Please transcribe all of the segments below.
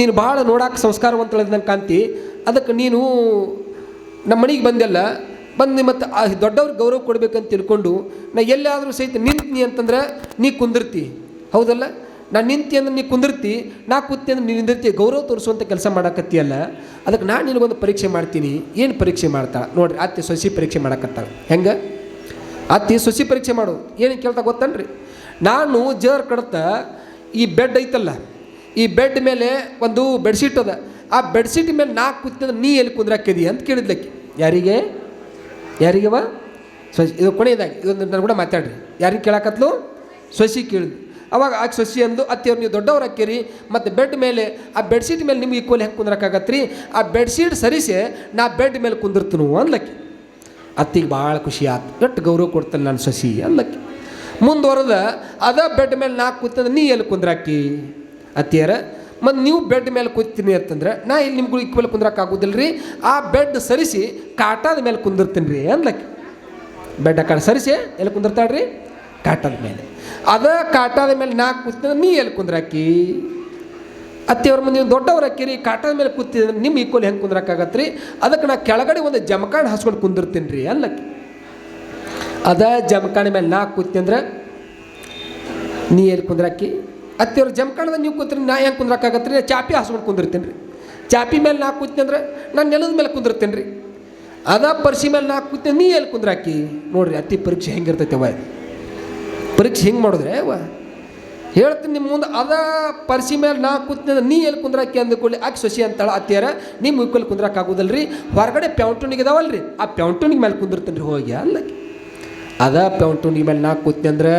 ನೀನು ಭಾಳ ನೋಡಕ್ಕೆ ಸಂಸ್ಕಾರವಂತಳದಂಗೆ ಕಾಂತಿ ಅದಕ್ಕೆ ನೀನು ನಮ್ಮ ಮನೆಗೆ ಬಂದೆಲ್ಲ, ಬಂದು ಮತ್ತು ಆ ದೊಡ್ಡವ್ರಿಗೆ ಗೌರವ ಕೊಡಬೇಕಂತ ತಿಳ್ಕೊಂಡು, ನಾ ಎಲ್ಲಾದರೂ ಸಹಿತ ನಿಂತ್ನಿ ಅಂತಂದ್ರೆ ನೀ ಕುಂದಿರ್ತಿ. ಹೌದಲ್ಲ? ನಾನು ನಿಂತಿ ಅಂದ್ರೆ ನೀ ಕುಂದಿರ್ತಿ, ನಾ ಕೂತಿ ಅಂದ್ರೆ ನೀನು ನಿಂದಿರ್ತಿ, ಗೌರವ ತೋರಿಸುವಂಥ ಕೆಲಸ ಮಾಡಕತ್ತೀಯಲ್ಲ. ಅದಕ್ಕೆ ನಾನು ನಿನಗೊಂದು ಪರೀಕ್ಷೆ ಮಾಡ್ತೀನಿ. ಏನು ಪರೀಕ್ಷೆ ಮಾಡ್ತಾ ನೋಡ್ರಿ ಅತ್ತೆ ಸೊಸಿ ಪರೀಕ್ಷೆ ಮಾಡಕತ್ತಾಳೆ. ಹೆಂಗೆ? ಅತ್ತಿ ಸೊಸಿ ಪರೀಕ್ಷೆ ಮಾಡು. ಏನು ಕೇಳ್ತಾ ಗೊತ್ತನ್ರಿ? ನಾನು ಜರ್ ಕಡತ ಈ ಬೆಡ್ ಐತಲ್ಲ ಈ ಬೆಡ್ ಮೇಲೆ ಒಂದು ಬೆಡ್ಶೀಟ್ ಅದ. ಆ ಬೆಡ್ಶೀಟ್ ಮೇಲೆ ನಾ ಕೂತಿದ್ರೆ ನೀ ಎಲ್ಲಿ ಕುಂದ್ರಾಕಿದಿ ಅಂತ ಕೇಳಿದ್ಲಕ್ಕೆ. ಯಾರಿಗೆ? ಯಾರಿಗವ ಸೊಸಿ, ಇದು ಕೊನೆಯದಾಗಿ, ಇದೊಂದು ನಾನು ಕೂಡ ಮಾತಾಡ್ರಿ. ಯಾರಿಗೆ ಕೇಳಾಕತ್ಲು? ಸೊಸಿ ಕೇಳಿದ್ಲು. ಅವಾಗ ಆ ಸೊಸಿ ಅಂದು ಅತ್ತೆಯವ್ರು, ನೀವು ದೊಡ್ಡವ್ರು ಹಾಕಿರಿ ಮತ್ತು ಬೆಡ್ ಮೇಲೆ, ಆ ಬೆಡ್ಶೀಟ್ ಮೇಲೆ ನಿಮ್ಗೆ ಈಕ್ವಲ್ ಹೆಂಗೆ ರೀ ಆ ಬೆಡ್ಶೀಟ್ ಸರಿಸಿ, ನಾ ಬೆಡ್ ಮೇಲೆ ಕುಂದಿರ್ತನು ಅನ್ಲಕ್ಕೆ ಅತ್ತಿಗೆ ಭಾಳ ಖುಷಿ ಆಯ್ತು ಎಷ್ಟು ಗೌರವ ಕೊಡ್ತಾನೆ ನಾನು ಸಸಿ, ಅಂದ್ಲಕ್ಕೆ. ಮುಂದುವರೆದ, ಅದ ಬೆಡ್ ಮೇಲೆ ನಾ ಕೂತಂದ್ರೆ ನೀ ಎಲ್ಲಿ ಕುಂದ್ರಾಕಿ? ಅತ್ತಿಯರ ಮತ್ತು ನೀವು ಬೆಡ್ ಮೇಲೆ ಕೂತೀನಿ ಅಂತಂದ್ರೆ, ನಾ ಇಲ್ಲಿ ನಿಮ್ಗೂ ಇಕ್ವಲ್ ಕುಂದ್ರಕ್ಕಾಗೋದಿಲ್ಲ ರೀ ಆ ಬೆಡ್ ಸರಿಸಿ ಕಾಟಾದ ಮೇಲೆ ಕುಂದಿರ್ತೀನಿ ರೀ ಅನ್ಲಕ್ಕೆ ಬೆಡ್ ಕಾಟ ಸರಿಸಿ, ಎಲ್ಲಿ ಕುಂದಿರ್ತಾಳ್ರಿ? ಕಾಟದ ಮೇಲೆ. ಅದ ಕಾಟಾದ ಮೇಲೆ ನಾ ಕೂತಿದ್ರೆ ನೀ ಎಲ್ಲಿ ಕುಂದ್ರಾಕಿ? ಅತ್ತೆಯವ್ರ ಮುಂದೆ ನೀವು ದೊಡ್ಡವ್ರ ಹಾಕಿರಿ ಕಾಟದ ಮೇಲೆ ಕೂತಿದ್ರೆ ನಿಮ್ಮ ಈಕ್ವಲ್ ಹೆಂಗೆ ಕುಂದ್ರಕ್ಕಾಗತ್ತೆ ರೀ ಅದಕ್ಕೆ ನಾ ಕೆಳಗಡೆ ಒಂದು ಜಮಕಾಣ ಹಸ್ಕೊಂಡು ಕುಂದಿರ್ತೀನಿ ರೀ ಅಲ್ಲಕ್ಕೆ ಅದ ಜಮಕಾಣಿ ಮೇಲೆ ನಾ ಕೂತಿ ಅಂದ್ರೆ, ನೀ ಎಲ್ಲಿ ಕುಂದ್ರಾಕಿ? ಅತ್ತೆಯವ್ರ ಜಮಖಾಣದ ನೀವು ಕೂತ್ರಿ, ನಾ ಹೆಂಗೆ ಕುಂದ್ರಕ್ಕಾಗತ್ತೆ ರೀ ಚಾಪಿ ಹಾಸ್ಕೊಂಡು ಕುಂದಿರ್ತೀನಿ ರೀ. ಚಾಪಿ ಮೇಲೆ ನಾ ಕೂತೀನಿ ಅಂದ್ರೆ ನಾನು ನೆಲದ ಮೇಲೆ ಕುಂದಿರ್ತೀನಿ ರೀ. ಅದ ಪರ್ಸಿ ಮೇಲೆ ನಾ ಕೂತೀನಿ, ನೀ ಎಲ್ಲಿ ಕುಂದ್ರಾಕಿ? ನೋಡ್ರಿ, ಅತ್ತಿ ಪರೀಕ್ಷೆ ಹೆಂಗಿರ್ತೈತೆ ಅವ ಪರೀಕ್ಷೆ ಹೆಂಗೆ ಮಾಡಿದ್ರೆ ಅವ ಹೇಳ್ತೀನಿ ನಿಮ್ಮ ಮುಂದೆ, ಅದ ಪರ್ಸಿ ಮೇಲೆ ನಾ ಅಂದ್ರೆ ನೀ ಎಲ್ಲಿ ಕುಂದ್ರಾಕಿ ಅಂದ್ಕೊಳ್ಳಿ ಆಕೆ ಸೊಸಿ ಅಂತಾಳೆ ಅತ್ತಿಯರ, ನಿಮ್ಮ ಇಕ್ಕಲ್ಲಿ ಕುಂದ್ರಾಕ್ ಆಗೋದಲ್ಲ ರೀ. ಹೊರಗಡೆ ಪ್ಯಾಂಟೂನಿಗೆ ಇದಾವಲ್ಲ ರೀ ಆ ಪ್ಯಾಂಟೂನಿಗೆ ಮೇಲೆ ಕುಂದಿರ್ತೀನಿ ರೀ ಹೋಗಿ ಅಲ್ಲ ಅದ ಪ್ಯಾಂಟೂನಿಗೆ ಮೇಲೆ ನಾ ಕೂತೀನಿ ಅಂದ್ರೆ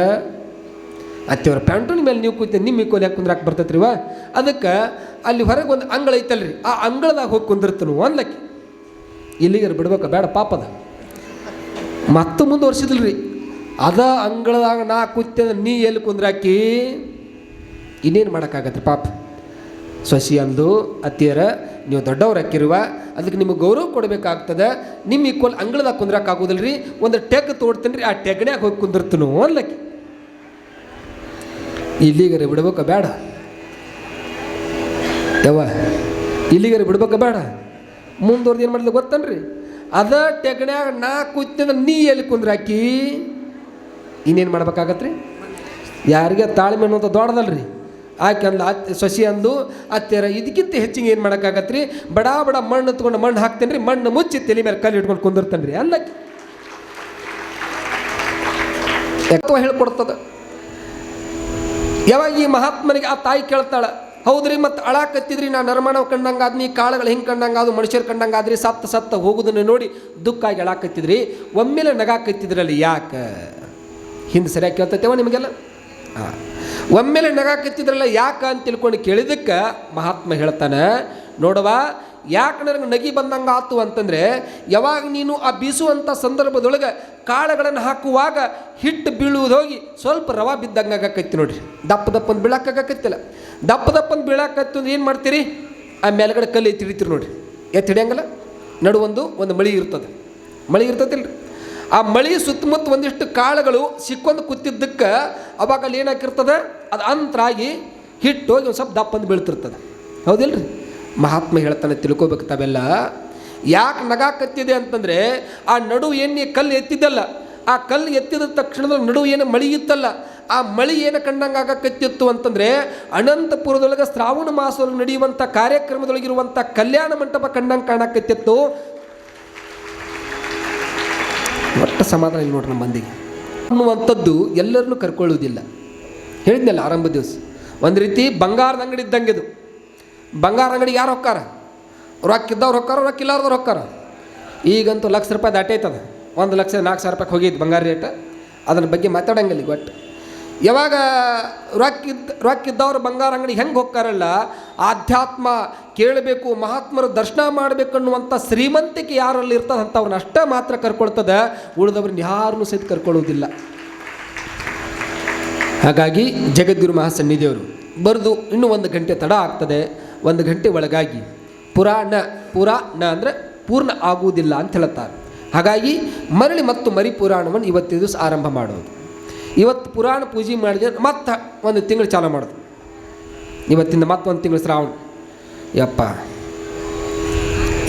ಅತ್ತಿಯವ್ರ ಪ್ಯಾಂಟೂನಿ ಮೇಲೆ ನೀವು ಕೂತಿ ನಿಮ್ಮ ಇಕ್ಕೋಲಿ ಯಾಕೆ ಕುಂದ್ರಾಕ್ ಬರ್ತೈತ್ರಿ ವಾ ಅದಕ್ಕೆ ಅಲ್ಲಿ ಹೊರಗೆ ಒಂದು ಅಂಗಳ ಐತಲ್ರಿ. ಆ ಅಂಗಳದಾಗ ಹೋಗಿ ಕುಂದಿರ್ತನು ಒಂದಕ್ಕೆ ಇಲ್ಲಿಗೆ ಬಿಡ್ಬೇಕು, ಬೇಡ ಪಾಪದ ಮತ್ತೆ ಮುಂದುವರ್ಸಿದಿಲ್ರಿ. ಅದ ಅಂಗಳದಾಗ ನಾ ಕೂತಿ ನೀ ಎಲ್ಲಿ ಕುಂದ್ರಾಕಿ? ಇನ್ನೇನು ಮಾಡೋಕ್ಕಾಗತ್ತೆ ಪಾಪ. ಸೊಸಿ ಅಂದು, ಅತ್ತಿಯರ, ನೀವು ದೊಡ್ಡವ್ರು ಹಾಕಿರುವ ಅದಕ್ಕೆ ನಿಮಗೆ ಗೌರವ ಕೊಡಬೇಕಾಗ್ತದೆ. ನಿಮ್ಮ ಈಕ್ವಲ್ ಅಂಗಳದಾಗ ಕುಂದ್ರಾಕಾಗೋದಿಲ್ಲ ರೀ ಒಂದು ಟೆಗ್ ತೋಡ್ತೀನಿ ರೀ ಆ ಟೆಗ್ನ್ಯಾಗ ಹೋಗಿ ಕುಂದಿರ್ತನು ಅನ್ಲಕ್ಕೆ ಇಲ್ಲಿಗರೆ ಬಿಡ್ಬೇಕ ಬೇಡ. ಯವ್ವ, ಇಲ್ಲಿಗರೆ ಬಿಡ್ಬೇಕ ಬೇಡ. ಮುಂದುವರೆದು ಏನು ಮಾಡಿದ್ಲು ಗೊತ್ತನ್ರಿ? ಅದ ಟೆಗಣ್ಯಾಗ ನಾ ಕೂತಿಂದ್ರೆ ನೀ ಎಲ್ಲಿ ಕುಂದ್ರಾಕಿ? ಇನ್ನೇನು ಮಾಡ್ಬೇಕಾಗತ್ರಿ? ಯಾರಿಗೆ ತಾಳ್ಮೆ ಅನ್ನೋದು ದೊಡ್ಡದಲ್ರಿ. ಆಕೆ ಅಂದ್ಲು ಅತ್ತೆ ಸೊಸಿ ಅಂದು ಅತ್ತೆರ ಇದಕ್ಕಿಂತ ಹೆಚ್ಚಿಗೆ ಏನು ಮಾಡೋಕ್ಕಾಗತ್ರಿ? ಬಡ ಬಡ ಮಣ್ಣು ತೊಗೊಂಡು ಮಣ್ಣು ಹಾಕ್ತೇನೆ ರೀ ಮಣ್ಣು ಮುಚ್ಚಿ ತಲೆ ಮೇಲೆ ಕಲ್ಲು ಇಟ್ಕೊಂಡು ಕುಂದಿರ್ತೇನೆ ರೀ ಅಲ್ಲಕ್ಕೆ ಯಾಕೋ ಹೇಳ್ಕೊಡ್ತದ? ಯಾವಾಗ ಈ ಮಹಾತ್ಮನಿಗೆ ಆ ತಾಯಿ ಕೇಳ್ತಾಳೆ, ಹೌದ್ರಿ ಮತ್ತು ಅಳಾಕತ್ತಿದ್ರಿ ನಾ ನರ್ಮಾಣವ್ ಕಂಡಂಗೆ ಆದ್ನಿ ಕಾಳುಗಳು ಹಿಂಗೆ ಕಂಡಂಗೆ ಅದು ಮನುಷ್ಯರು ಕಂಡಂಗೆ ಆದ್ರಿ ಸತ್ತ ಸತ್ತ ಹೋಗುದನ್ನು ನೋಡಿ ದುಃಖ ಆಗಿ ಅಳಾಕತ್ತಿದ್ರಿ ಒಮ್ಮೆಲೆ ನಗಾಕತ್ತಿದ್ರಲ್ಲಿ ಯಾಕೆ? ಹಿಂದೆ ಸರಿಯಾಗಿ ಕೇಳ್ತೈತೆವ ನಿಮಗೆಲ್ಲ? ಒಮ್ಮೆಲೆ ನಗಾಕತ್ತಿದ್ರಲ್ಲ ಯಾಕೆ ಅಂತ ತಿಳ್ಕೊಂಡು ಕೇಳಿದಕ್ಕೆ ಮಹಾತ್ಮ ಹೇಳ್ತಾನೆ ನೋಡವ ಯಾಕೆ ನನಗೆ ನಗಿ ಬಂದಂಗೆ ಆತು ಅಂತಂದರೆ, ಯಾವಾಗ ನೀನು ಆ ಬೀಸುವಂಥ ಸಂದರ್ಭದೊಳಗೆ ಕಾಳುಗಳನ್ನು ಹಾಕುವಾಗ ಹಿಟ್ಟು ಬೀಳುವುದು ಹೋಗಿ ಸ್ವಲ್ಪ ರವ ಬಿದ್ದಂಗೆ ಆಗಾಕೈತಿ ನೋಡ್ರಿ. ದಪ್ಪ ದಪ್ಪಂದು ಬೀಳಕ್ಕಾಗತ್ತಿಲ್ಲ ದಪ್ಪ ದಪ್ಪಂದು ಬೀಳಾಕತ್ತು ಅಂದ್ರೆ ಏನು ಮಾಡ್ತೀರಿ? ಆ ಮೇಲ್ಗಡೆ ಕಲ್ಲು ಎತ್ತಿ ಹಿಡಿತೀರಿ ನೋಡ್ರಿ. ಎತ್ತಿ ಹಿಡಿಯಂಗಲ್ಲ? ನಡುವೊಂದು ಒಂದು ಮಳಿ ಇರ್ತದೆ. ಮಳಿ ಇರ್ತದಿಲ್ಲ ಆ ಮಳಿ ಸುತ್ತಮುತ್ತ ಒಂದಿಷ್ಟು ಕಾಳುಗಳು ಸಿಕ್ಕೊಂಡು ಕೂತಿದ್ದಕ್ಕೆ ಅವಾಗ ಅಲ್ಲಿ ಏನಾಕಿರ್ತದೆ? ಅದು ಅಂತರಾಗಿ ಹಿಟ್ಟು ಹೋಗಿ ಒಂದು ಸ್ವಲ್ಪ ದಪ್ಪಂದು ಬೀಳ್ತಿರ್ತದೆ. ಹೌದಿಲ್ರಿ? ಮಹಾತ್ಮ ಹೇಳ್ತಾನೆ, ತಿಳ್ಕೊಬೇಕು ತಾವೆಲ್ಲ. ಯಾಕೆ ನಗಾಕತ್ತಿದೆ ಅಂತಂದರೆ, ಆ ನಡು ಏನೇ ಕಲ್ಲು ಎತ್ತಿದ್ದಲ್ಲ, ಆ ಕಲ್ಲು ಎತ್ತಿದ ತಕ್ಷಣದ ನಡು ಏನು ಮಳಿ ಇತ್ತಲ್ಲ, ಆ ಮಳಿ ಏನು ಕಂಡಂಗೆ ಆಗಕತ್ತಿತ್ತು ಅಂತಂದರೆ, ಅನಂತಪುರದೊಳಗೆ ಶ್ರಾವಣ ಮಾಸದೊಳಗೆ ನಡೆಯುವಂಥ ಕಾರ್ಯಕ್ರಮದೊಳಗಿರುವಂಥ ಕಲ್ಯಾಣ ಮಂಟಪ ಕಂಡಂಗೆ ಕಾಣಕತ್ತಿತ್ತು. ಒಟ್ಟ ಸಮಾಧಾನ ಇಲ್ಲಿ ನೋಡ್ರಿ ನಮ್ಮ ಮಂದಿಗೆ. ಅನ್ನುವಂಥದ್ದು ಎಲ್ಲರನ್ನೂ ಕರ್ಕೊಳ್ಳೋದಿಲ್ಲ ಹೇಳಿದ್ನಲ್ಲ ಆರಂಭ ದಿವಸ. ಒಂದು ರೀತಿ ಬಂಗಾರದ ಅಂಗಡಿ ಇದ್ದಂಗೆ ಇದು. ಬಂಗಾರ ಅಂಗಡಿ ಯಾರು ಹೊಕ್ಕಾರ? ರೊಕ್ಕ ಇದ್ದವ್ರು ಹೊಕ್ಕಾರ ರೊಕ್ಕ ಇಲ್ಲಾರ್ದವ್ರು ಹೊಕ್ಕಾರ? ಈಗಂತೂ ಲಕ್ಷ ರೂಪಾಯಿ ದಾಟೈತದ. ಒಂದು ಲಕ್ಷ ನಾಲ್ಕು ಸಾವಿರ ರೂಪಾಯಿ ಹೋಗಿದ್ದು ಬಂಗಾರ ರೇಟ್. ಅದ್ರ ಬಗ್ಗೆ ಮಾತಾಡಂಗಿಲ್ಲ ಈಗ ಒಟ್ಟು. ಯಾವಾಗ ರೊಕ್ಕ ರೊಕ್ಕಿದ್ದವ್ರು ಬಂಗಾರ ಅಂಗಡಿ ಹೆಂಗೆ ಹೋಗ್ತಾರಲ್ಲ ಆಧ್ಯಾತ್ಮ ಕೇಳಬೇಕು, ಮಹಾತ್ಮರು ದರ್ಶನ ಮಾಡಬೇಕು ಅನ್ನುವಂಥ ಶ್ರೀಮಂತಿಕೆ ಯಾರಲ್ಲಿ ಇರ್ತದೆ ಅಂಥವ್ರನ್ನ ಅಷ್ಟೇ ಮಾತ್ರ ಕರ್ಕೊಳ್ತದೆ. ಉಳಿದವ್ರನ್ನ ಯಾರನ್ನೂ ಸಹಿತ ಕರ್ಕೊಳ್ಳೋದಿಲ್ಲ ಹಾಗಾಗಿ ಜಗದ್ಗುರು ಮಹಾಸನ್ನಿಧಿಯವರು, ಬರೆದು ಇನ್ನೂ ಒಂದು ಗಂಟೆ ತಡ ಆಗ್ತದೆ. ಒಂದು ಗಂಟೆ ಒಳಗಾಗಿ ಪುರಾಣ ಪುರಾಣ ಅಂದರೆ ಪೂರ್ಣ ಆಗುವುದಿಲ್ಲ ಅಂತ ಹೇಳುತ್ತಾರೆ. ಹಾಗಾಗಿ ಮರಳಿ ಮತ್ತು ಮರಿ ಪುರಾಣವನ್ನು ಇವತ್ತಿನ ದಿವಸ ಆರಂಭ ಮಾಡೋದು. ಇವತ್ತು ಪುರಾಣ ಪೂಜೆ ಮಾಡಿದ್ರೆ ಮತ್ತೆ ಒಂದು ತಿಂಗಳು ಚಾಲು ಮಾಡೋದು. ಇವತ್ತಿಂದ ಮತ್ತೊಂದು ತಿಂಗಳು ಶ್ರಾವಣ. ಯಪ್ಪ,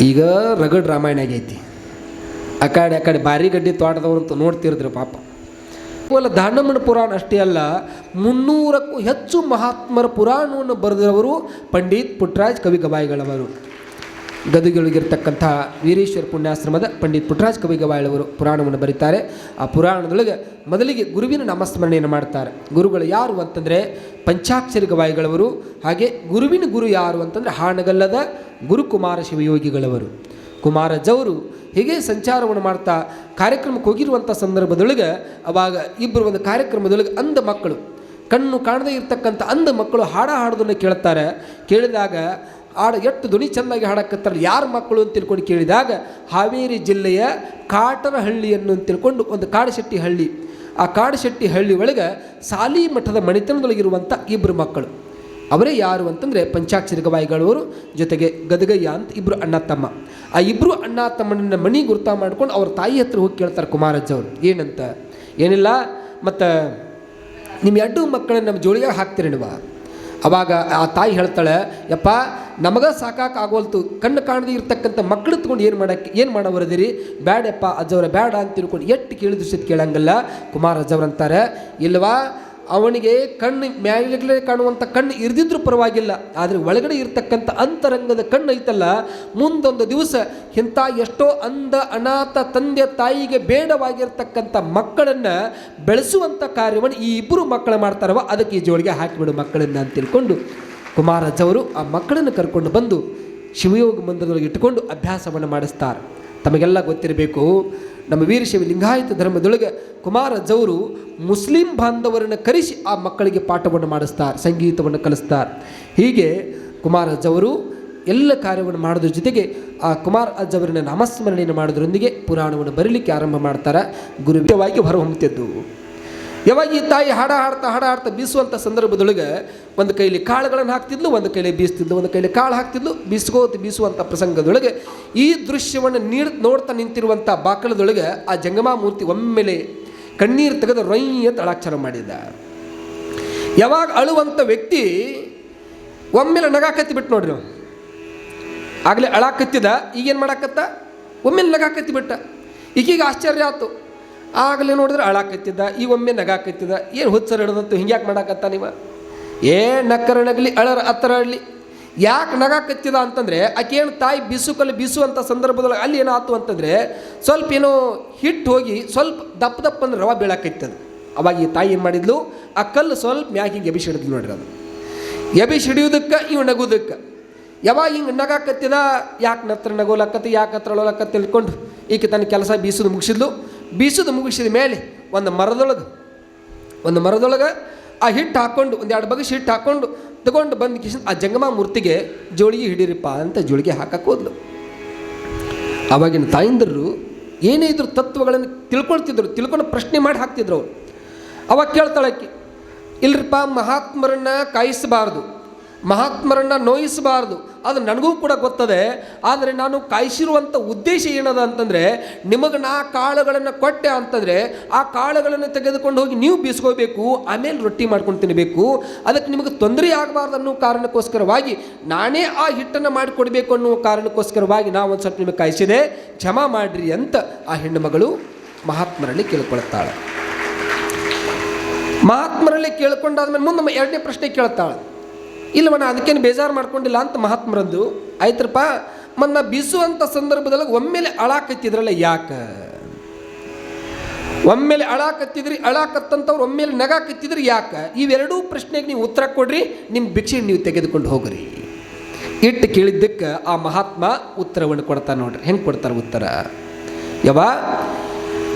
ಈಗ ರಗಡ್ ರಾಮಾಯಣ ಆಗೈತಿ. ಆ ಕಡೆ ಆ ಕಡೆ ಭಾರಿ ಗಡ್ಡಿ ತೋಟದವ್ರಂತೂ ನೋಡ್ತಿರಿದ್ರು ಪಾಪ. ಕೇವಲ ದಾನಮ್ಮನ ಪುರಾಣ ಅಷ್ಟೇ ಅಲ್ಲ, ಮುನ್ನೂರಕ್ಕೂ ಹೆಚ್ಚು ಮಹಾತ್ಮರ ಪುರಾಣವನ್ನು ಬರೆದವರು ಪಂಡಿತ್ ಪುಟ್ಟರಾಜ್ ಕವಿ ಗವಾಯಿಗಳವರು. ಗದಗಿಯೊಳಗಿರ್ತಕ್ಕಂಥ ವೀರೇಶ್ವರ ಪುಣ್ಯಾಶ್ರಮದ ಪಂಡಿತ್ ಪುಟ್ಟರಾಜ್ ಕವಿ ಗವಾಯಿಗಳವರು ಪುರಾಣವನ್ನು ಬರೀತಾರೆ. ಆ ಪುರಾಣದೊಳಗೆ ಮೊದಲಿಗೆ ಗುರುವಿನ ನಾಮಸ್ಮರಣೆಯನ್ನು ಮಾಡ್ತಾರೆ. ಗುರುಗಳು ಯಾರು ಅಂತಂದರೆ ಪಂಚಾಕ್ಷರಿ ಗವಾಯಿಗಳವರು, ಹಾಗೆ ಗುರುವಿನ ಗುರು ಯಾರು ಅಂತಂದರೆ ಹಾನಗಲ್ಲದ ಗುರುಕುಮಾರ ಶಿವಯೋಗಿಗಳವರು. ಕುಮಾರಜ್ಜವರು ಹೀಗೆ ಸಂಚಾರವನ್ನು ಮಾಡ್ತಾ ಕಾರ್ಯಕ್ರಮಕ್ಕೆ ಹೋಗಿರುವಂಥ ಸಂದರ್ಭದೊಳಗೆ ಅವಾಗ ಇಬ್ಬರು ಒಂದು ಕಾರ್ಯಕ್ರಮದೊಳಗೆ ಅಂಧ ಮಕ್ಕಳು, ಕಣ್ಣು ಕಾಣದೇ ಇರ್ತಕ್ಕಂಥ ಅಂಧ ಮಕ್ಕಳು ಹಾಡ ಹಾಡೋದನ್ನು ಕೇಳ್ತಾರೆ ಕೇಳಿದಾಗ ಹಾಡು ಎಷ್ಟು ಧ್ವನಿ ಚೆಂದಾಗಿ ಹಾಡಕತ್ತಾರಲ್ಲ, ಯಾರು ಮಕ್ಕಳು? ಅಂತ ತಿಳ್ಕೊಂಡು ಕೇಳಿದಾಗ, ಹಾವೇರಿ ಜಿಲ್ಲೆಯ ಕಾಟರಹಳ್ಳಿಯನ್ನು ತಿಳ್ಕೊಂಡು ಒಂದು ಕಾಡಶೆಟ್ಟಿ ಹಳ್ಳಿ ಆ ಕಾಡಶೆಟ್ಟಿ ಹಳ್ಳಿ ಒಳಗೆ ಸಾಲಿ ಮಠದ ಮಣಿತನದೊಳಗಿರುವಂಥ ಇಬ್ಬರು ಮಕ್ಕಳು. ಅವರೇ ಯಾರು ಅಂತಂದರೆ ಪಂಚಾಕ್ಷರಿ ಗವಾಯಿಗಳವರು, ಜೊತೆಗೆ ಗದಗಯ್ಯ ಅಂತ ಇಬ್ಬರು ಅಣ್ಣ ತಮ್ಮ. ಆ ಇಬ್ಬರು ಅಣ್ಣ ತಮ್ಮನನ್ನ ಮಣಿ ಗುರ್ತ ಮಾಡ್ಕೊಂಡು ಅವ್ರ ತಾಯಿ ಹತ್ರ ಹೋಗಿ ಕೇಳ್ತಾರೆ ಕುಮಾರಜ್ಜವರು ಏನಂತ? ಏನಿಲ್ಲ, ಮತ್ತು ನಿಮ್ಮ ಎರಡು ಮಕ್ಕಳನ್ನ ನಮ್ಮ ಜೋಳಿಗೆ ಹಾಕ್ತೀರಿ ನೀವು ಅವಾಗ ಆ ತಾಯಿ ಹೇಳ್ತಾಳೆ, ಯಪ್ಪ, ನಮಗೆ ಸಾಕಾಕ್ ಆಗೋಲ್ತು. ಕಣ್ಣು ಕಾಣದೇ ಇರ್ತಕ್ಕಂಥ ಮಕ್ಕಳು ತಗೊಂಡು ಏನು ಮಾಡೋಕ್ಕೆ ಏನು ಮಾಡವರದಿರಿ ಬ್ಯಾಡಪ್ಪ, ಅಜ್ಜವರ ಬೇಡ ಅಂತ ತಿಳ್ಕೊಂಡು ಎಷ್ಟು ಕೇಳಿದ್ರು ಸಹಿತ ಕೇಳಂಗಲ್ಲ. ಕುಮಾರ ಅಜ್ಜವ್ರು ಅಂತಾರೆ, ಇಲ್ವಾ ಅವನಿಗೆ ಕಣ್ಣು ಮ್ಯಾಲೆ ಕಾಣುವಂಥ ಕಣ್ಣು ಇರ್ದಿದ್ರೂ ಪರವಾಗಿಲ್ಲ. ಆದರೆ ಒಳಗಡೆ ಇರ್ತಕ್ಕಂಥ ಅಂತರಂಗದ ಕಣ್ಣು ಐತಲ್ಲ, ಮುಂದೊಂದು ದಿವಸ ಇಂಥ ಎಷ್ಟೋ ಅಂಧ, ಅನಾಥ ತಂದೆ ತಾಯಿಗೆ ಬೇಡವಾಗಿರ್ತಕ್ಕಂಥ ಮಕ್ಕಳನ್ನು ಬೆಳೆಸುವಂಥ ಕಾರ್ಯವನ್ನು ಈ ಇಬ್ಬರು ಮಕ್ಕಳು ಮಾಡ್ತಾರವ. ಅದಕ್ಕೆ ಈ ಜೋಳಿಗೆ ಹಾಕಿಬಿಡು ಮಕ್ಕಳನ್ನು ಅಂತ ತಿಳ್ಕೊಂಡು ಕುಮಾರಜವರು ಆ ಮಕ್ಕಳನ್ನು ಕರ್ಕೊಂಡು ಬಂದು ಶಿವಯೋಗ ಮಂದಿರದೊಳಗೆ ಇಟ್ಟುಕೊಂಡು ಅಭ್ಯಾಸವನ್ನು ಮಾಡಿಸ್ತಾರೆ. ತಮಗೆಲ್ಲ ಗೊತ್ತಿರಬೇಕು. ನಮ್ಮ ವೀರಶೈವ ಲಿಂಗಾಯತ ಧರ್ಮದೊಳಗೆ ಕುಮಾರಜ್ಜವರು ಮುಸ್ಲಿಂ ಬಾಂಧವರನ್ನು ಕರೆಸಿ ಆ ಮಕ್ಕಳಿಗೆ ಪಾಠವನ್ನು ಮಾಡಿಸ್ತಾರೆ, ಸಂಗೀತವನ್ನು ಕಲಿಸ್ತಾರೆ. ಹೀಗೆ ಕುಮಾರಜ್ಜವರು ಎಲ್ಲ ಕಾರ್ಯವನ್ನು ಮಾಡೋದ್ರ ಜೊತೆಗೆ ಆ ಕುಮಾರ್ ಅಜ್ಜವರನ್ನ ನಾಮಸ್ಮರಣೆಯನ್ನು ಮಾಡೋದ್ರೊಂದಿಗೆ ಪುರಾಣವನ್ನು ಬರೀಲಿಕ್ಕೆ ಆರಂಭ ಮಾಡ್ತಾರೆ. ಗುರುವಾಗಿ ಹೊರಹೊಮ್ಮುತ್ತಿದ್ದು. ಯಾವಾಗ ಈ ತಾಯಿ ಹಾಡ ಹಾಡ್ತಾ ಹಾಡ ಹಾಡ್ತಾ ಬೀಸುವಂಥ ಸಂದರ್ಭದೊಳಗೆ ಒಂದು ಕೈಲಿ ಕಾಳುಗಳನ್ನು ಹಾಕ್ತಿದ್ಲು, ಒಂದು ಕೈಲಿ ಬೀಸ್ತಿದ್ಲು, ಒಂದು ಕೈಲಿ ಕಾಳು ಹಾಕ್ತಿದ್ಲು, ಬೀಸ್ಕೋತ ಬೀಸುವಂಥ ಪ್ರಸಂಗದೊಳಗೆ ಈ ದೃಶ್ಯವನ್ನು ನೀಡ್, ನೋಡ್ತಾ ನಿಂತಿರುವಂಥ ಬಾಕಲದೊಳಗೆ ಆ ಜಂಗಮಾಮೂರ್ತಿ ಒಮ್ಮೆಲೆ ಕಣ್ಣೀರು ತೆಗೆದು ರೊಯ್ಯ ತಳಾಕ್ಷರ ಮಾಡಿದ. ಯಾವಾಗ ಅಳುವಂಥ ವ್ಯಕ್ತಿ ಒಮ್ಮೆಲೆ ನಗಾಕತ್ತಿ ಬಿಟ್ಟು ನೋಡ್ರಿ ಆಗಲೇ ಅಳಾಕತ್ತಿದ, ಈಗೇನು ಮಾಡಾಕತ್ತ? ಒಮ್ಮೆಲೆ ನಗಾಕತ್ತಿ ಬಿಟ್ಟ. ಈಗೀಗ ಆಶ್ಚರ್ಯ ಆಯ್ತು. ಆಗಲೇ ನೋಡಿದ್ರೆ ಅಳಾಕತ್ತಿದ್ದ, ಈ ಒಮ್ಮೆ ನಗಾಕತ್ತಿದ್ದ, ಏನು ಹುಚ್ಚರ ಹಿಡಿದಂತು ಹಿಂಗ್ಯಾಕೆ ಮಾಡಾಕತ್ತ ನೀವು? ಏ ನಕ್ಕರ ನಗಲಿ, ಅಳರ ಹತ್ತರ ಅಳಲಿ. ಯಾಕೆ ನಗಾಕತ್ತಿದ ಅಂತಂದರೆ, ಆಕೇನು ತಾಯಿ ಬೀಸುಕಲ್ಲಿ ಬಿಸುವಂಥ ಸಂದರ್ಭದೊಳಗೆ ಅಲ್ಲಿ ಏನಾಯ್ತು ಅಂತಂದರೆ, ಸ್ವಲ್ಪ ಏನೋ ಹಿಟ್ಟು ಹೋಗಿ ಸ್ವಲ್ಪ ದಪ್ಪ ದಪ್ಪ ಅಂದ್ರೆ ರವ ಬೀಳಾಕೈತದು ಅವಾಗ ಈ ತಾಯಿ ಏನು ಮಾಡಿದ್ಲು? ಆ ಕಲ್ಲು ಸ್ವಲ್ಪ ಮ್ಯಾಗ ಹಿಂಗೆ ಎಬಿಸಿ ಹಿಡಿದ್ಲು ನೋಡ್ರಿ ಅದು. ಎಬಿಸಿ ಹಿಡಿಯೋದಕ್ಕೆ, ಇವು ನಗೋದಕ್ಕೆ. ಯಾವಾಗ ಹಿಂಗೆ ನಗಾಕತ್ತಿದ, ಯಾಕೆ ನತ್ರ ನಗೋಲಕ್ಕತ್ತಿ, ಯಾಕೆ ಹತ್ರ ಅಳೋಲಕ್ಕ ತಿಳ್ಕೊಂಡು ಈಕೆ ತನ್ನ ಕೆಲಸ ಬೀಸೋದು ಮುಗಿಸಿದ್ಲು. ಬೀಸೋದು ಮುಗಿಸಿದ ಮೇಲೆ ಒಂದು ಮರದೊಳಗೆ ಒಂದು ಮರದೊಳಗೆ ಆ ಹಿಟ್ಟು ಹಾಕ್ಕೊಂಡು ಒಂದು ಎರಡು ಬಗ್ಗಿಸಿ ಹಿಟ್ಟು ಹಾಕ್ಕೊಂಡು ತಗೊಂಡು ಬಂದ ಕಿಶನ್ ಆ ಜಂಗಮ ಮೂರ್ತಿಗೆ ಜೋಳಿಗೆ ಹಿಡೀರಿಪ್ಪ ಅಂತ ಜೋಳಿಗೆ ಹಾಕಕ್ಕೆ ಹೋದ್ಲು. ಆವಾಗಿನ ತಾಯಿಂದರು ಏನೇ ಇದ್ರು ತತ್ವಗಳನ್ನು ತಿಳ್ಕೊಳ್ತಿದ್ರು, ತಿಳ್ಕೊಂಡು ಪ್ರಶ್ನೆ ಮಾಡಿ ಹಾಕ್ತಿದ್ರು ಅವರು. ಅವಾಗ ಕೇಳ್ತಾಳಕ್ಕೆ ಇಲ್ರಿಪ್ಪ ಮಹಾತ್ಮರನ್ನ ಕಾಯಿಸಬಾರ್ದು. ಮಹಾತ್ಮರನ್ನ ನೋಯಿಸಬಾರ್ದು. ಅದು ನನಗೂ ಕೂಡ ಗೊತ್ತದೆ. ಆದರೆ ನಾನು ಕಾಯಿಸಿರುವಂಥ ಉದ್ದೇಶ ಏನದ ಅಂತಂದರೆ, ನಿಮಗೆ ನಾ ಕಾಳುಗಳನ್ನು ಕೊಟ್ಟೆ ಅಂತಂದರೆ, ಆ ಕಾಳುಗಳನ್ನು ತೆಗೆದುಕೊಂಡು ಹೋಗಿ ನೀವು ಬೀಸ್ಕೋಬೇಕು, ಆಮೇಲೆ ರೊಟ್ಟಿ ಮಾಡ್ಕೊಂಡು ತಿನ್ನಬೇಕು ಅದಕ್ಕೆ ನಿಮಗೆ ತೊಂದರೆ ಆಗಬಾರ್ದು ಅನ್ನೋ ಕಾರಣಕ್ಕೋಸ್ಕರವಾಗಿ ನಾನೇ ಆ ಹಿಟ್ಟನ್ನು ಮಾಡಿಕೊಡ್ಬೇಕು ಅನ್ನೋ ಕಾರಣಕ್ಕೋಸ್ಕರವಾಗಿ ನಾವು ಒಂದು ಸ್ವಲ್ಪ ನಿಮಗೆ ಕಾಯಿಸಿದೆ. ಕ್ಷಮಾ ಮಾಡಿರಿ ಅಂತ ಆ ಹೆಣ್ಣು ಮಗಳು ಮಹಾತ್ಮರಲ್ಲಿ ಕೇಳ್ಕೊಳ್ತಾಳೆ. ಮಹಾತ್ಮರಲ್ಲಿ ಕೇಳ್ಕೊಂಡಾದ್ಮೇಲೆ ಮುಂದೆ ಎರಡನೇ ಪ್ರಶ್ನೆ ಕೇಳ್ತಾಳೆ. ಇಲ್ಲವ ನಾ ಅದಕ್ಕೇನು ಬೇಜಾರು ಮಾಡ್ಕೊಂಡಿಲ್ಲ ಅಂತ ಮಹಾತ್ಮರಂದು ಆಯ್ತ್ರಪ್ಪ, ಮನ್ನ ಬೀಸುವಂಥ ಸಂದರ್ಭದೊಳಗೆ ಒಮ್ಮೆಲೆ ಅಳಾಕತ್ತಿದ್ರಲ್ಲ ಯಾಕೆ? ಒಮ್ಮೆಲೆ ಅಳಾಕತ್ತಿದ್ರಿ ಅಳಾಕತ್ತಂಥವ್ರು ಒಮ್ಮೆಲೆ ನಗಾಕತ್ತಿದ್ರಿ ಯಾಕೆ? ಇವೆರಡೂ ಪ್ರಶ್ನೆಗೆ ನೀವು ಉತ್ತರ ಕೊಡ್ರಿ ನಿಮ್ಮ ಭಿಕ್ಷೆ ನೀವು ತೆಗೆದುಕೊಂಡು ಹೋಗ್ರಿ. ಇಟ್ಟು ಕೇಳಿದ್ದಕ್ಕೆ ಆ ಮಹಾತ್ಮ ಉತ್ತರವನ್ನು ಕೊಡ್ತಾನೆ ನೋಡ್ರಿ, ಹೆಂಗೆ ಕೊಡ್ತಾರೆ ಉತ್ತರ? ಯವ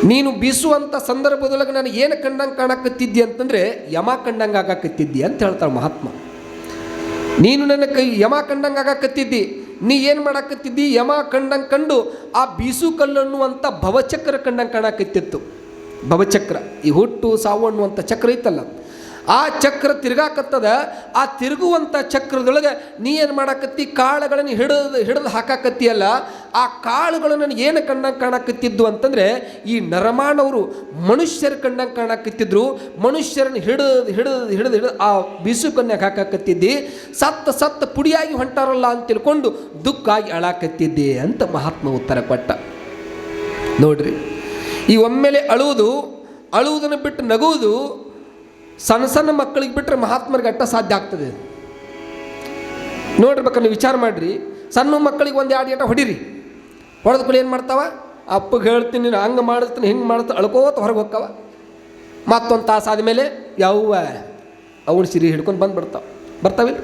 ನೀನು ಬೀಸುವಂಥ ಸಂದರ್ಭದೊಳಗೆ ನಾನು ಏನು ಕಂಡಂಗೆ ಕಾಣಕತ್ತಿದ್ದೆ ಅಂತಂದರೆ, ಯಮ ಕಂಡಂಗೆ ಆಗಕತ್ತಿದ್ದೆ ಅಂತ ಹೇಳ್ತಾಳೆ ಮಹಾತ್ಮ. ನೀನು ನನ್ನ ಕೈ ಯಮ ಕಂಡಂಗೆ ಆಗಾಕತ್ತಿದ್ದಿ ನೀ ಏನು ಮಾಡಾಕತ್ತಿದ್ದಿ? ಯಮ ಕಂಡಂಗೆ ಕಂಡು ಆ ಬೀಸು ಕಲ್ಲು ಅನ್ನುವಂಥ ಭವಚಕ್ರ ಕಂಡಂಗೆ ಕಾಣಕತ್ತಿತ್ತು. ಭವಚಕ್ರ, ಈ ಹುಟ್ಟು ಸಾವು ಅನ್ನುವಂಥ ಚಕ್ರ ಇತ್ತಲ್ಲ. ಆ ಚಕ್ರ ತಿರ್ಗಾಕತ್ತದ, ಆ ತಿರುಗುವಂಥ ಚಕ್ರದೊಳಗೆ ನೀ ಏನು ಮಾಡಾಕತ್ತಿ? ಕಾಳುಗಳನ್ನು ಹಿಡಿದು ಹಿಡಿದು ಹಾಕಾಕತ್ತಿಯಲ್ಲ, ಆ ಕಾಳುಗಳನ್ನು ಏನು ಕಣ್ಣಂಗೆ ಕಾಣಕತ್ತಿದ್ದು ಅಂತಂದರೆ, ಈ ನರಮಾನವರು ಮನುಷ್ಯರ ಕಣ್ಣಂಗೆ ಕಾಣಕತ್ತಿದ್ರು, ಮನುಷ್ಯರನ್ನು ಹಿಡಿದು ಹಿಡಿದು ಹಿಡಿದು ಹಿಡಿದು ಆ ಬಿಸು ಕನ್ಯಾಗ ಹಾಕಾಕತ್ತಿದ್ದಿ, ಸತ್ತ ಸತ್ತ ಪುಡಿಯಾಗಿ ಹೊಂಟಾರಲ್ಲ ಅಂತ ತಿಳ್ಕೊಂಡು ದುಃಖ ಆಗಿ ಅಳಾಕತ್ತಿದ್ದೆ ಅಂತ ಮಹಾತ್ಮ ಉತ್ತರ ಕೊಟ್ಟ. ನೋಡ್ರಿ, ಈ ಒಮ್ಮೆಲೆ ಅಳುವುದು, ಅಳುವುದನ್ನು ಬಿಟ್ಟು ನಗುವುದು ಸಣ್ಣ ಸಣ್ಣ ಮಕ್ಕಳಿಗೆ ಬಿಟ್ಟರೆ ಮಹಾತ್ಮರಿಗೆ ಅಟ್ಟ ಸಾಧ್ಯ ಆಗ್ತದೆ. ನೀವು ವಿಚಾರ ಮಾಡಿರಿ. ಸಣ್ಣ ಮಕ್ಕಳಿಗೆ ಒಂದು ಎರಡು ಏಟ ಹೊಡಿರಿ. ಹೊಡೆದ ಕೂಡ ಏನು ಮಾಡ್ತಾವ? ಅಪ್ಪಗೆ ಹೇಳ್ತೀನಿ ನೀನು ಹಂಗೆ ಮಾಡಿಸ್ತೀನಿ, ಹಿಂಗೆ ಮಾಡ್ತ ಅಳ್ಕೋತ ಹೊರಗೆ ಹೋಗ್ತಾವ. ಮತ್ತೊಂದು ತಾಸು ಆದಮೇಲೆ ಯಾವ ಅವನ ಸಿರಿ ಹಿಡ್ಕೊಂಡು ಬಂದು ಬಿಡ್ತಾವ ಬರ್ತಾವಿಲ್ಲ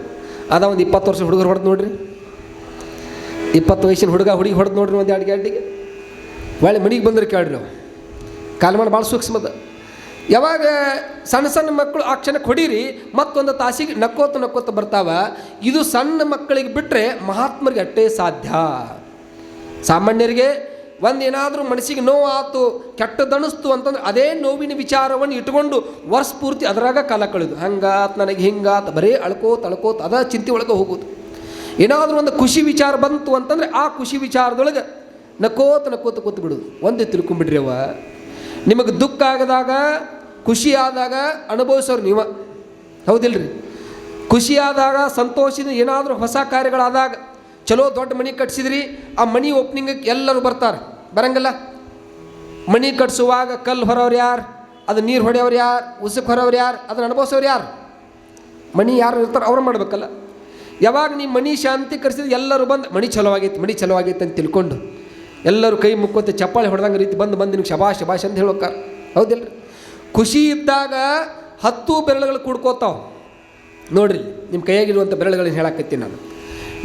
ಅದ ಒಂದು ಇಪ್ಪತ್ತು ವರ್ಷ ಹುಡುಗರು ಹೊಡೆದು ನೋಡ್ರಿ. ಇಪ್ಪತ್ತು ವಯಸ್ಸಿನ ಹುಡುಗ ಹುಡುಗಿ ಹೊಡೆದು ನೋಡ್ರಿ ಒಂದು ಎರಡು ಗಂಟೆಗೆ. ಒಳ್ಳೆ ಮನೆಗೆ ಬಂದ್ರೆ ಕೇಳ್ರಿ ನಾವು ಕಾಲಮಾನ ಭಾಳ ಸೂಕ್ಷ್ಮದ ಯಾವಾಗ ಸಣ್ಣ ಸಣ್ಣ ಮಕ್ಕಳು ಆ ಕ್ಷಣ ಹೊಡೀರಿ, ಮತ್ತೊಂದು ತಾಸಿಗೆ ನಕ್ಕೋತ ನಕ್ಕೋತ ಬರ್ತಾವ. ಇದು ಸಣ್ಣ ಮಕ್ಕಳಿಗೆ ಬಿಟ್ಟರೆ ಮಹಾತ್ಮರಿಗೆ ಅಟ್ಟೇ ಸಾಧ್ಯ. ಸಾಮಾನ್ಯರಿಗೆ ಒಂದು ಏನಾದರೂ ಮನಸ್ಸಿಗೆ ನೋವು ಆತು ಕೆಟ್ಟದನಿಸ್ತು ಅಂತಂದ್ರೆ ಅದೇ ನೋವಿನ ವಿಚಾರವನ್ನು ಇಟ್ಕೊಂಡು ವರ್ಷ ಪೂರ್ತಿ ಅದರಾಗ ಕಾಲ ಕಳೆದು. ಹಂಗಾತ್ ನನಗೆ ಹಿಂಗಾತ್, ಬರೀ ಅಳ್ಕೋತ ಅಳ್ಕೋತ ಅದ ಚಿಂತೆ ಒಳಗೆ ಹೋಗೋದು. ಏನಾದರೂ ಒಂದು ಖುಷಿ ವಿಚಾರ ಬಂತು ಅಂತಂದರೆ ಆ ಖುಷಿ ವಿಚಾರದೊಳಗೆ ನಕ್ಕೋತ ನಕ್ಕೋತ ಕೂತು ಬಿಡೋದು ಒಂದೇ ತಿಳ್ಕೊಂಬಿಡ್ರಿ ಅವ ನಿಮಗೆ ದುಃಖ ಆಗದಾಗ, ಖುಷಿ ಆದಾಗ ಅನುಭವಿಸೋರು ನೀವ. ಹೌದಿಲ್ರಿ? ಖುಷಿ ಆದಾಗ, ಸಂತೋಷದಿಂದ ಏನಾದರೂ ಹೊಸ ಕಾರ್ಯಗಳಾದಾಗ, ಚಲೋ ದೊಡ್ಡ ಮನೆ ಕಟ್ಸಿದ್ರಿ, ಆ ಮನಿ ಓಪನಿಂಗಕ್ಕೆ ಎಲ್ಲರೂ ಬರ್ತಾರೆ. ಬರಂಗಲ್ಲ? ಮಣಿ ಕಟ್ಸುವಾಗ ಕಲ್ಲು ಹೊರವ್ರು ಯಾರು? ಅದು ನೀರು ಹೊಡೆಯವ್ರು ಯಾರು? ಉಸುಕ್ ಹೊರವ್ರು ಯಾರು? ಅದನ್ನು ಅನುಭವಿಸೋರು ಯಾರು? ಮಣಿ ಯಾರು ಇರ್ತಾರೆ ಅವ್ರು ಮಾಡ್ಬೇಕಲ್ಲ. ಯಾವಾಗ ನೀ ಮಣಿ ಶಾಂತಿ ಕರೆಸಿದ್ರೆ ಎಲ್ಲರೂ ಬಂದು ಮಣಿ ಚಲೋ ಆಗೈತೆ ಮಣಿ ಚಲೋ ಆಗೈತೆ ಅಂತ ತಿಳ್ಕೊಂಡು ಎಲ್ಲರೂ ಕೈ ಮುಕ್ಕೋತೆ ಚಪ್ಪಾಳೆ ಹೊಡೆದಂಗೆ ರೀತಿ ಬಂದು ಬಂದು ನಿಮ್ಗೆ ಶಬಾಷ್ ಶಬಾಷ್ ಅಂತ ಹೇಳೋಕ್ಕ ಹೌದಿಲ್ಲ ಖುಷಿ ಇದ್ದಾಗ ಹತ್ತು ಬೆರಳುಗಳು ಕುಡ್ಕೋತಾವ. ನೋಡ್ರಿ ನಿಮ್ಮ ಕೈಯಾಗಿರುವಂಥ ಬೆರಳುಗಳನ್ನು ಹೇಳಾಕತ್ತೀನಿ ನಾನು.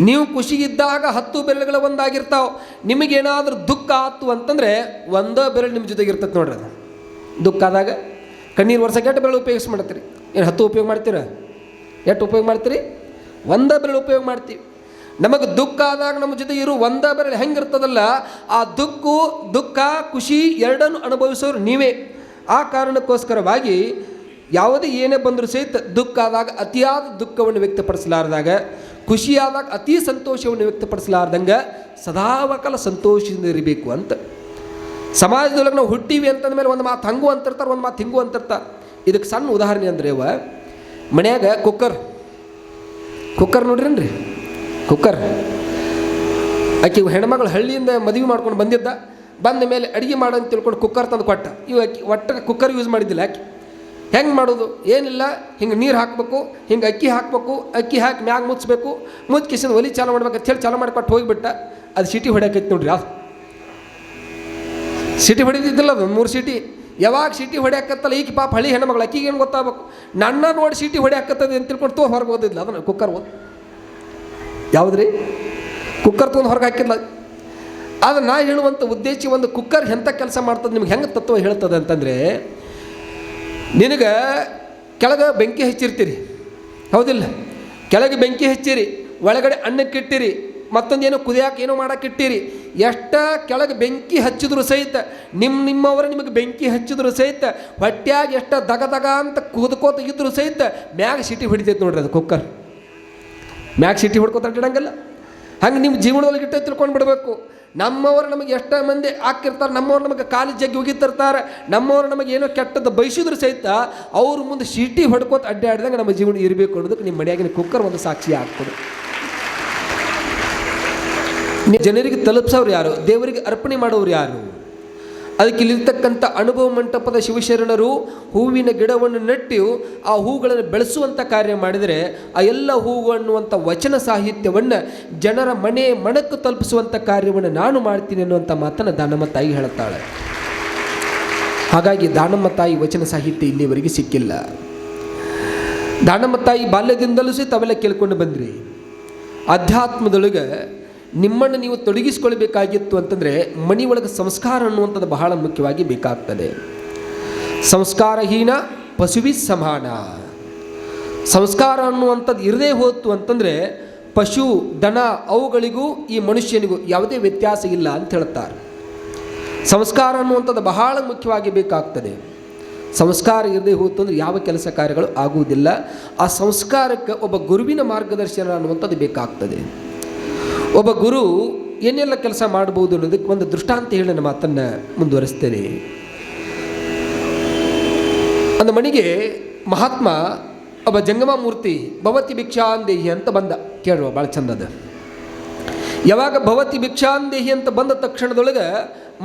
ನೀವು ಖುಷಿಗಿದ್ದಾಗ ಹತ್ತು ಬೆರಳುಗಳು ಒಂದಾಗಿರ್ತಾವೆ. ನಿಮಗೇನಾದರೂ ದುಃಖ ಆತು ಅಂತಂದರೆ ಒಂದೇ ಬೆರಳು ನಿಮ್ಮ ಜೊತೆಗೆ ಇರ್ತದೆ ನೋಡ್ರಿ ಅದು. ದುಃಖ ಆದಾಗ ಕಣ್ಣೀರು ವರ್ಷ ಎಷ್ಟು ಬೆರಳು ಉಪಯೋಗಿಸಿ ಮಾಡ್ತೀರಿ? ಏನು ಹತ್ತು ಉಪಯೋಗ ಮಾಡ್ತೀರಾ? ಎಷ್ಟು ಉಪಯೋಗ ಮಾಡ್ತೀರಿ? ಒಂದೇ ಬೆರಳು ಉಪಯೋಗ ಮಾಡ್ತೀವಿ. ನಮಗೆ ದುಃಖ ಆದಾಗ ನಮ್ಮ ಜೊತೆ ಇರೋ, ಒಂದ ಬರಲಿ, ಹೆಂಗಿರ್ತದಲ್ಲ? ಆ ದುಃಖ ದುಃಖ, ಖುಷಿ ಎರಡನ್ನು ಅನುಭವಿಸೋರು ನೀವೇ. ಆ ಕಾರಣಕ್ಕೋಸ್ಕರವಾಗಿ ಯಾವುದೇ ಏನೇ ಬಂದರೂ ಸಹಿತ ದುಃಖ ಆದಾಗ, ಅತಿಯಾದ ದುಃಖವನ್ನು ವ್ಯಕ್ತಪಡಿಸಲಾರ್ದಾಗ ಖುಷಿಯಾದಾಗ ಅತಿ ಸಂತೋಷವನ್ನು ವ್ಯಕ್ತಪಡಿಸಲಾರ್ದಂಗೆ ಸದಾವಕಾಲ ಸಂತೋಷದಿಂದ ಇರಬೇಕು ಅಂತ. ಸಮಾಜದೊಳಗೆ ನಾವು ಹುಟ್ಟೀವಿ ಅಂತಂದ್ಮೇಲೆ ಒಂದು ಮಾತು ಹಂಗು ಅಂತಿರ್ತಾರೆ, ಒಂದು ಮಾತು ಹಿಂಗು ಅಂತಿರ್ತಾರೆ. ಇದಕ್ಕೆ ಸಣ್ಣ ಉದಾಹರಣೆ ಅಂದ್ರೆ ಅವ ಮನ್ಯಾಗ ಕುಕ್ಕರ್. ಕುಕ್ಕರ್ ನೋಡ್ರೇನ್ರಿ? ಕುಕ್ಕರ್. ಆಕೆ ಹೆಣ್ಮಗಳು ಹಳ್ಳಿಯಿಂದ ಮದುವೆ ಮಾಡ್ಕೊಂಡು ಬಂದಿದ್ದ. ಬಂದ ಮೇಲೆ ಅಡುಗೆ ಅಂತ ತಿಳ್ಕೊಂಡು ಕುಕ್ಕರ್ ತಂದು ಕೊಟ್ಟ. ಇವು ಅಕ್ಕಿ ಒಟ್ಟು ಕುಕ್ಕರ್ ಯೂಸ್ ಮಾಡಿದ್ದಿಲ್ಲ ಆಕೆ. ಹೆಂಗೆ ಮಾಡೋದು? ಏನಿಲ್ಲ. ಹಿಂಗೆ ನೀರು ಹಾಕಬೇಕು, ಹಿಂಗೆ ಅಕ್ಕಿ ಹಾಕಬೇಕು, ಅಕ್ಕಿ ಹಾಕಿ ಮ್ಯಾಗ ಮುಚ್ಚಬೇಕು ಮುಚ್ಚಿ ಕಿಸಿನ ಒಲಿ ಚಾಲು ಮಾಡ್ಬೇಕು ಹೇಳಿ ಚಾಲು ಮಾಡಿಕೊಟ್ಟು ಹೋಗಿಬಿಟ್ಟ. ಅದು ಸಿಟಿ ಹೊಡ್ಯಾಕೈತಿ ನೋಡ್ರಿ ಅದು ಸಿಟಿ ಹೊಡೆದಿದ್ದಿಲ್ಲ ಅದು, ಮೂರು ಸಿಟಿ. ಯಾವಾಗ ಸಿಟಿ ಹೊಡ್ಯಾಕತ್ತಲ್ಲ ಈಗ ಪಾಪ ಹಳ್ಳಿ ಹೆಣ್ಮಗಳು. ಅಕ್ಕಿಗೆ ಏನು ಗೊತ್ತಾಗಬೇಕು? ನನ್ನ ನೋಡಿ ಸಿಟಿ ಹೊಡ್ಯಾಕತ್ತದೆ ಅಂತ ತಿಳ್ಕೊಂಡು ತೋ ಹೊರಗೆ ಓದಿದ್ಲ ಅದನ್ನು ಕುಕ್ಕರ್ ಓದ್ ಯಾವುದ್ರಿ? ಕುಕ್ಕರ್ ತೊಗೊಂಡು ಹೊರಗೆ ಹಾಕಿಲ್ಲ ಆದರೆ ನಾ ಹೇಳುವಂಥ ಉದ್ದೇಶ ಒಂದು ಕುಕ್ಕರ್ ಎಂಥ ಕೆಲಸ ಮಾಡ್ತದೆ ನಿಮ್ಗೆ ಹೆಂಗೆ ತತ್ವ ಹೇಳ್ತದೆ ಅಂತಂದರೆ, ನಿನಗೆ ಕೆಳಗೆ ಬೆಂಕಿ ಹಚ್ಚಿರ್ತೀರಿ. ಹೌದಿಲ್ಲ? ಕೆಳಗೆ ಬೆಂಕಿ ಹಚ್ಚಿರಿ, ಒಳಗಡೆ ಅನ್ನಕ್ಕೆ ಇಟ್ಟಿರಿ ಮತ್ತೊಂದು ಏನೋ ಕುದಿಯಾಕೆ ಏನೋ ಮಾಡಕ್ಕೆ ಇಟ್ಟಿರಿ. ಎಷ್ಟ ಕೆಳಗೆ ಬೆಂಕಿ ಹಚ್ಚಿದ್ರು ಸಹಿತ ನಿಮ್ಮ ನಿಮ್ಮವರು ನಿಮಗೆ ಬೆಂಕಿ ಹಚ್ಚಿದ್ರು ಸಹಿತ ಹೊಟ್ಟೆಯಾಗಿ ಎಷ್ಟ ದಗ ದಗ ಅಂತ ಕುದ್ಕೋತ ಇದ್ರು ಸಹಿತ, ಮ್ಯಾಗ ಸಿಟಿ ಹೊಡಿತೈತೆ ನೋಡ್ರಿ ಅದು ಕುಕ್ಕರ್ ಮ್ಯಾಗ ಸಿಟಿ ಹೊಡ್ಕೋತಾರೆ ಇಡಂಗಲ್ಲ ಹಂಗೆ ನಿಮ್ಮ ಜೀವನದಲ್ಲಿ ಗಿಟ್ಟ ತಿಳ್ಕೊಂಡು ಬಿಡಬೇಕು. ನಮ್ಮವರು ನಮಗೆ ಎಷ್ಟೋ ಮಂದಿ ಹಾಕಿರ್ತಾರೆ, ನಮ್ಮವ್ರು ನಮಗೆ ಕಾಲು ಜಗ್ಗಿ ಹೋಗಿತ್ತಿರ್ತಾರೆ ನಮ್ಮವ್ರು ನಮಗೆ ಏನೋ ಕೆಟ್ಟದ್ದು ಬಯಸಿದ್ರು ಸಹಿತ ಅವ್ರ ಮುಂದೆ ಸಿಟಿ ಹೊಡ್ಕೋತ ಅಡ್ಡಾಡ್ದಂಗೆ ನಮ್ಮ ಜೀವನ ಇರಬೇಕು ಅನ್ನೋದಕ್ಕೆ ನಿಮ್ಮ ಮನೆಯಾಗಿನ ಕುಕ್ಕರ್ ಒಂದು ಸಾಕ್ಷಿ ಆಗ್ತದೆ. ಜನರಿಗೆ ತಲುಪಿಸೋರು ಯಾರು? ದೇವರಿಗೆ ಅರ್ಪಣೆ ಮಾಡೋರು ಯಾರು? ಅದಕ್ಕೆ ಇಲ್ಲಿರ್ತಕ್ಕಂಥ ಅನುಭವ ಮಂಟಪದ ಶಿವಶರಣರು ಹೂವಿನ ಗಿಡವನ್ನು ನೆಟ್ಟು ಆ ಹೂಗಳನ್ನು ಬೆಳೆಸುವಂಥ ಕಾರ್ಯ ಮಾಡಿದರೆ ಆ ಎಲ್ಲ ಹೂವು ಅನ್ನುವಂಥ ವಚನ ಸಾಹಿತ್ಯವನ್ನು ಜನರ ಮನೆ ಮಣಕ್ಕೆ ತಲುಪಿಸುವಂಥ ಕಾರ್ಯವನ್ನು ನಾನು ಮಾಡ್ತೀನಿ ಅನ್ನುವಂಥ ಮಾತನ್ನು ದಾನಮ್ಮ ತಾಯಿ ಹೇಳ್ತಾಳೆ ಹಾಗಾಗಿ ದಾನಮ್ಮ ತಾಯಿ ವಚನ ಸಾಹಿತ್ಯ ಇಲ್ಲಿವರೆಗೆ ಸಿಕ್ಕಿಲ್ಲ. ದಾನಮ್ಮ ತಾಯಿ ಬಾಲ್ಯದಿಂದಲೂ ಸಹ ತವೆಲ್ಲ ಕೇಳ್ಕೊಂಡು ಬಂದ್ರಿ. ಅಧ್ಯಾತ್ಮದೊಳಗೆ ನಿಮ್ಮನ್ನು ನೀವು ತೊಡಗಿಸಿಕೊಳ್ಬೇಕಾಗಿತ್ತು ಅಂತಂದರೆ ಮನೆಯೊಳಗೆ ಸಂಸ್ಕಾರ ಅನ್ನುವಂಥದ್ದು ಬಹಳ ಮುಖ್ಯವಾಗಿ ಬೇಕಾಗ್ತದೆ. ಸಂಸ್ಕಾರಹೀನ ಪಶುವಿ ಸಮಾನ. ಸಂಸ್ಕಾರ ಅನ್ನುವಂಥದ್ದು ಇರದೇ ಹೋತು ಅಂತಂದರೆ ಪಶು, ದನ, ಅವುಗಳಿಗೂ ಈ ಮನುಷ್ಯನಿಗೂ ಯಾವುದೇ ವ್ಯತ್ಯಾಸ ಇಲ್ಲ ಅಂತ ಹೇಳ್ತಾರೆ. ಸಂಸ್ಕಾರ ಅನ್ನುವಂಥದ್ದು ಬಹಳ ಮುಖ್ಯವಾಗಿ ಬೇಕಾಗ್ತದೆ. ಸಂಸ್ಕಾರ ಇರದೇ ಹೋತು ಅಂದ್ರೆ ಯಾವ ಕೆಲಸ ಕಾರ್ಯಗಳು ಆಗುವುದಿಲ್ಲ. ಆ ಸಂಸ್ಕಾರಕ್ಕೆ ಒಬ್ಬ ಗುರುವಿನ ಮಾರ್ಗದರ್ಶನ ಅನ್ನುವಂಥದ್ದು ಬೇಕಾಗ್ತದೆ. ಒಬ್ಬ ಗುರು ಏನೆಲ್ಲ ಕೆಲಸ ಮಾಡ್ಬೋದು ಅನ್ನೋದಕ್ಕೆ ಒಂದು ದೃಷ್ಟಾಂತ ಹೇಳಿ ನನ್ನ ಮಾತನ್ನು ಮುಂದುವರಿಸ್ತೇನೆ. ಒಂದು ಮನೆಗೆ ಮಹಾತ್ಮ, ಒಬ್ಬ ಜಂಗಮ ಮೂರ್ತಿ, ಭವತಿ ಭಿಕ್ಷಾಂದೇಹಿ ಅಂತ ಬಂದ. ಕೇಳುವ ಭಾಳ ಚಂದದ ಯಾವಾಗ ಭವತಿ ಭಿಕ್ಷಾಂದೇಹಿ ಅಂತ ಬಂದ ತಕ್ಷಣದೊಳಗೆ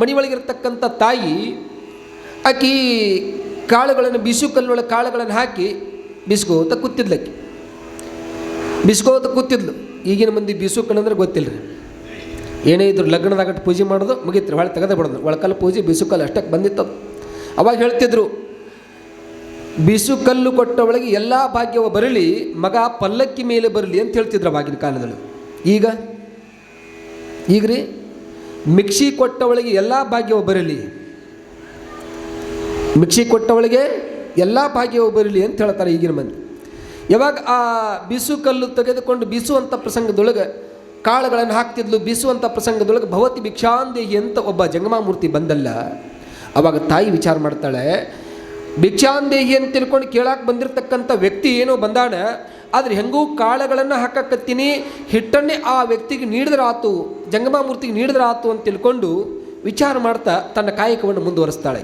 ಮಣಿ ಒಳಗಿರ್ತಕ್ಕಂಥ ತಾಯಿ ಆಕಿ ಕಾಳುಗಳನ್ನು ಬಿಸು ಕಲ್ಲೊಳಗೆ ಕಾಳುಗಳನ್ನು ಹಾಕಿ ಬಿಸ್ಕೋತ ಕೂತಿದ್ಲಕ್ಕಿ ಬಿಸ್ಕೋತ ಕೂತಿದ್ಲು. ಈಗಿನ ಮಂದಿ ಬೀಸು ಕಣ್ಣಂದ್ರೆ ಗೊತ್ತಿಲ್ಲ ರೀ ಏನೇ ಇದ್ರು ಲಗ್ನದಾಗ ಪೂಜೆ ಮಾಡೋದು ಮುಗೀತ್ರಿ, ಹೊಳೆ ತೆಗೆದೇ ಬಿಡೋದು ಒಳಕಲ್ಲು ಪೂಜೆ ಬಿಸು ಕಲ್ಲು ಅಷ್ಟಕ್ಕೆ ಬಂದಿತ್ತು ಅವಾಗ ಹೇಳ್ತಿದ್ರು ಬಿಸು ಕಲ್ಲು ಕೊಟ್ಟವಳಿಗೆ ಎಲ್ಲ ಭಾಗ್ಯವ ಬರಲಿ, ಮಗ ಪಲ್ಲಕ್ಕಿ ಮೇಲೆ ಬರಲಿ ಅಂತ ಹೇಳ್ತಿದ್ರು ಅವಾಗಿನ ಕಾಲದಲ್ಲಿ. ಈಗ? ಈಗ ರೀ ಮಿಕ್ಸಿ ಕೊಟ್ಟವಳಿಗೆ ಎಲ್ಲ ಭಾಗ್ಯವ ಬರಲಿ. ಮಿಕ್ಸಿ ಕೊಟ್ಟವಳಿಗೆ ಎಲ್ಲ ಭಾಗ್ಯವ ಬರಲಿ ಅಂತ ಹೇಳ್ತಾರೆ ಈಗಿನ ಮಂದಿ. ಯಾವಾಗ ಆ ಬಿಸು ಕಲ್ಲು ತೆಗೆದುಕೊಂಡು ಬೀಸುವಂಥ ಪ್ರಸಂಗದೊಳಗೆ ಕಾಳುಗಳನ್ನು ಹಾಕ್ತಿದ್ಲು ಬೀಸುವಂಥ ಪ್ರಸಂಗದೊಳಗೆ ಭವತಿ ಭಿಕ್ಷಾಂದೇಹಿ ಅಂತ ಒಬ್ಬ ಜಂಗಮಾಮೂರ್ತಿ ಬಂದಲ್ಲ ಅವಾಗ ತಾಯಿ ವಿಚಾರ ಮಾಡ್ತಾಳೆ, ಭಿಕ್ಷಾಂದೇಹಿ ಅಂತ ತಿಳ್ಕೊಂಡು ಕೇಳಕ್ಕೆ ಬಂದಿರತಕ್ಕಂಥ ವ್ಯಕ್ತಿ ಏನೋ ಬಂದಾಣ ಆದ್ರೆ ಹೆಂಗೂ ಕಾಳುಗಳನ್ನು ಹಾಕಕತ್ತೀನಿ, ಹಿಟ್ಟನ್ನೇ ಆ ವ್ಯಕ್ತಿಗೆ ನೀಡಿದ್ರಾತು, ಜಂಗಮಾಮೂರ್ತಿಗೆ ನೀಡಿದ್ರಾತು ಅಂತ ತಿಳ್ಕೊಂಡು ವಿಚಾರ ಮಾಡ್ತಾ ತನ್ನ ಕಾಯಕವನ್ನು ಮುಂದುವರಿಸ್ತಾಳೆ.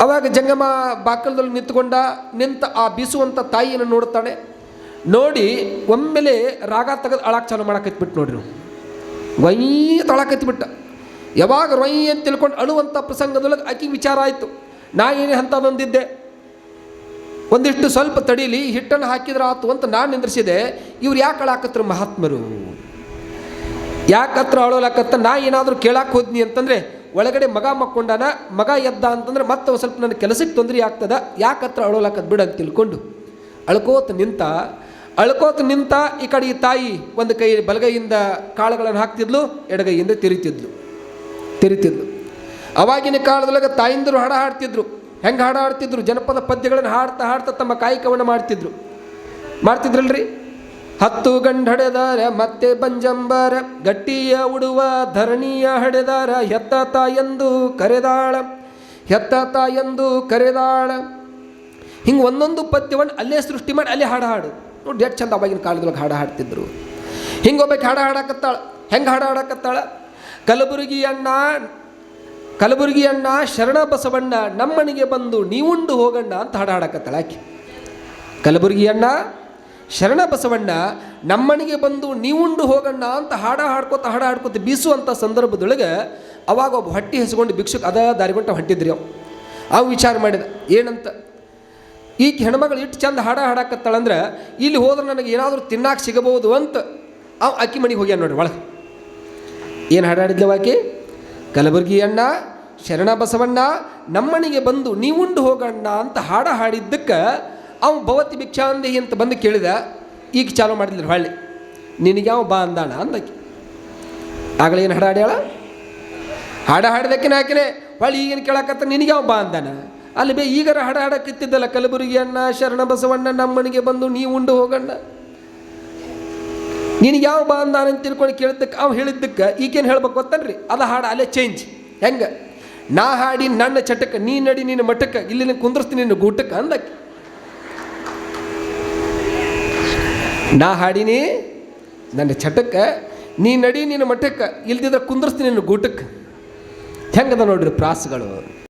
ಅವಾಗ ಜಂಗಮ ಬಾಕಲದಲ್ಲಿ ನಿಂತ್ಕೊಂಡ ನಿಂತ ಆ ಬೀಸುವಂಥ ತಾಯಿಯನ್ನು ನೋಡ್ತಾನೆ ನೋಡಿ ಒಮ್ಮೆಲೆ ರಾಗ ತೆಗೆದು ಅಳಕ್ಕೆ ಚಾಲು ಮಾಡಕತ್ಬಿಟ್ಟು ನೋಡ್ರಿ ವೈ ತೊಳಕತ್ಬಿಟ್ಟ ಯಾವಾಗ ರೊಯ್ ಅಂತ ತಿಳ್ಕೊಂಡು ಅಳುವಂಥ ಪ್ರಸಂಗದೊಳಗೆ ಆಕೆಗೆ ವಿಚಾರ ಆಯಿತು. ನಾ ಏನೇ ಅಂದಿದ್ದೆ. ಒಂದಿಷ್ಟು ಸ್ವಲ್ಪ ತಡೀಲಿ, ಹಿಟ್ಟನ್ನು ಹಾಕಿದ್ರೆ ಆತು ಅಂತ ನಾನು ನಿಂದ್ರಿಸಿದೆ. ಇವ್ರು ಯಾಕೆ ಅಳಾಕತ್ರು ಮಹಾತ್ಮರು? ಯಾಕತ್ರ ಅಳೋಲಾಕತ್ತ? ನಾ ಏನಾದರೂ ಕೇಳಕ್ಕೆ ಹೋದ್ನಿ ಅಂತಂದರೆ ಒಳಗಡೆ ಮಗ ಮಕ್ಕೊಂಡಾನ ಮಗ ಎದ್ದ ಅಂತಂದ್ರೆ ಮತ್ತೆ ಸ್ವಲ್ಪ ನನ್ನ ಕೆಲಸಕ್ಕೆ ತೊಂದರೆ ಆಗ್ತದ. ಹತ್ರ ಅಳೋಲಾಕದ್ ಬಿಡ ಅಂತ ತಿಳ್ಕೊಂಡು ಅಳ್ಕೋತ ನಿಂತ ಅಳ್ಕೋತ ನಿಂತ ಈ ಕಡೆ ಈ ತಾಯಿ ಒಂದು ಕೈ ಬಲಗೈಯಿಂದ ಕಾಳುಗಳನ್ನು ಹಾಕ್ತಿದ್ಲು, ಎಡಗೈಯಿಂದ ತಿರಿತಿದ್ಲು ತಿರಿತಿದ್ಲು. ಅವಾಗಿನ ಕಾಲದೊಳಗೆ ತಾಯಿಂದರು ಹಾಡ ಹಾಡ್ತಿದ್ರು, ಹೆಂಗೆ ಹಾಡ ಹಾಡ್ತಿದ್ರು? ಜನಪದ ಪದ್ಯಗಳನ್ನು ಹಾಡ್ತಾ ಹಾಡ್ತಾ ತಮ್ಮ ಕಾಯಕವನ್ನು ಮಾಡ್ತಿದ್ರು. ಮಾಡ್ತಿದ್ರಲ್ರಿ? ಹತ್ತು ಗಂಡು ಹಡೆದಾರ ಮತ್ತೆ ಬಂಜಂಬಾರ ಗಟ್ಟಿಯ ಉಡುವ, ಧರಣಿಯ ಹಡೆದಾರ ಹೆತ್ತ ತಾಯಂದು ಕರೆದಾಳ. ಹೆತ್ತ ತಾಯಂದು ಕರೆದಾಳ. ಹಿಂಗೆ ಒಂದೊಂದು ಪದ್ಯವನ್ನು ಅಲ್ಲೇ ಸೃಷ್ಟಿ ಮಾಡಿ ಅಲ್ಲೇ ಹಾಡು ಹಾಡು ನೋಡಿ ಎಷ್ಟು ಚಂದ ಅವಾಗಿನ ಕಾಲದೊಳಗೆ ಹಾಡು ಹಾಡ್ತಿದ್ರು ಹಿಂಗೆ ಒಬ್ಬಕ್ಕೆ ಹಾಡು ಹಾಡಕತ್ತಾಳ. ಹೆಂಗೆ ಹಾಡು ಹಾಡಾಕತ್ತಾಳ? ಕಲಬುರಗಿ ಅಣ್ಣ ಕಲಬುರಗಿ ಅಣ್ಣ, ಶರಣ ಬಸವಣ್ಣ, ನಮ್ಮನಿಗೆ ಬಂದು ನೀವುಂಡು ಹೋಗಣ್ಣ ಅಂತ ಹಾಡು ಹಾಡಕತ್ತಾಳ ಆಕೆ. ಕಲಬುರಗಿ ಅಣ್ಣ ಶರಣ ಬಸವಣ್ಣ, ನಮ್ಮನಿಗೆ ಬಂದು ನೀವುಂಡು ಹೋಗಣ್ಣ ಅಂತ ಹಾಡ ಹಾಡ್ಕೋತ ಹಾಡ ಹಾಡ್ಕೋತ ಬೀಸುವಂಥ ಸಂದರ್ಭದೊಳಗೆ ಅವಾಗ ಒಬ್ಬ ಹೊಟ್ಟಿ ಹೆಸ್ಕೊಂಡು ಭಿಕ್ಷುಕ್ ಅದ ದಾರಿಗಂಟ ಹೊಂಟಿದ್ರಿ ಅವು ಅವು ವಿಚಾರ ಮಾಡಿದ, ಏನಂತ? ಈ ಹೆಣ್ಮಗಳು ಇಟ್ಟು ಚಂದ ಹಾಡ ಹಾಡಾಕತ್ತಾಳಂದ್ರೆ, ಇಲ್ಲಿ ಹೋದ್ರೆ ನನಗೆ ಏನಾದರೂ ತಿನ್ನಾಕ ಸಿಗಬಹುದು ಅಂತ ಅವ ಅಕ್ಕಿ ಮನೆಗೆ ಹೋಗ್ಯಾನ ನೋಡ್ರಿ ಒಳಗೆ. ಏನು ಹಾಡಾಡಿದ್ಲವ ಆಕೆ? ಕಲಬುರ್ಗಿ ಅಣ್ಣ, ಶರಣ ಬಸವಣ್ಣ, ನಮ್ಮನಿಗೆ ಬಂದು ನೀವುಂಡು ಹೋಗಣ್ಣ ಅಂತ ಹಾಡ ಹಾಡಿದ್ದಕ್ಕೆ ಅವ ಭವತಿ ಭಿಕ್ಷಾಂದಿ ಅಂತ ಬಂದು ಕೇಳಿದ, ಈಗ ಚಾಲು ಮಾಡಿದ್ರು ಹೊಳ್ಳಿ. ನಿನಗೆ ಯಾವ ಬಾ ಅಂದಾಣ ಅಂದಕ್ಕೆ ಆಗಲೇ ಏನು ಹಾಡ ಹಾಡ್ಯಾಳ ಹಾಡ ಹಾಡ್ದಕ್ಕೆ ಹಾಕಿನೆ ಹೊಳ್ಳಿ ಈಗಿನ ಕೇಳಕತ್ತ ನಿನಗೆ ಯಾವ ಬಾ ಅಂದಾನ? ಅಲ್ಲಿ ಬೇ, ಈಗರ ಹಾಡ ಹಾಡಕ್ಕಿತ್ತಿದ್ದಲ್ಲ ಕಲಬುರಗಿ ಅಣ್ಣ, ಶರಣ ಬಸವಣ್ಣ, ನಮ್ಮನಿಗೆ ಬಂದು ನೀವು ಉಂಡು ಹೋಗಣ್ಣ. ನಿನಗೆ ಯಾವ ಬಾ ಅಂದಾನ ಅಂತ ತಿಳ್ಕೊಂಡು ಕೇಳಿದ್ದಕ್ಕೆ ಅವ್ ಹೇಳಿದ್ದಕ್ಕೆ ಈಗೇನು ಹೇಳ್ಬೇಕು ಗೊತ್ತನ್ರಿ? ಅದು ಹಾಡು ಅಲ್ಲೇ ಚೇಂಜ್ ಹೆಂಗೆ? ನಾ ಹಾಡಿ ನನ್ನ ಚಟಕ್ಕೆ ನೀ ನಡಿ ನಿನ್ನ ಮಠಕ್ಕೆ ಇಲ್ಲಿ ಕುಂದ್ರಸ್ತೀನಿ ನಿನ್ನ ಗೂಟಕ್ಕೆ ಅಂದಕ್ಕೆ ನಾ ಹಾಡಿನಿ ನನ್ನ ಚಟಕ್ಕೆ ನೀ ನಡಿ ನಿನ್ನ ಮಠಕ್ಕೆ, ಇಲ್ದಿದ್ರೆ ಕುಂದ್ರಸ್ತೀನಿ ನಿನ್ನ ಗೂಟಕ್ಕೆ. ಹೆಂಗದ ನೋಡ್ರಿ ಪ್ರಾಸ್ಗಳು?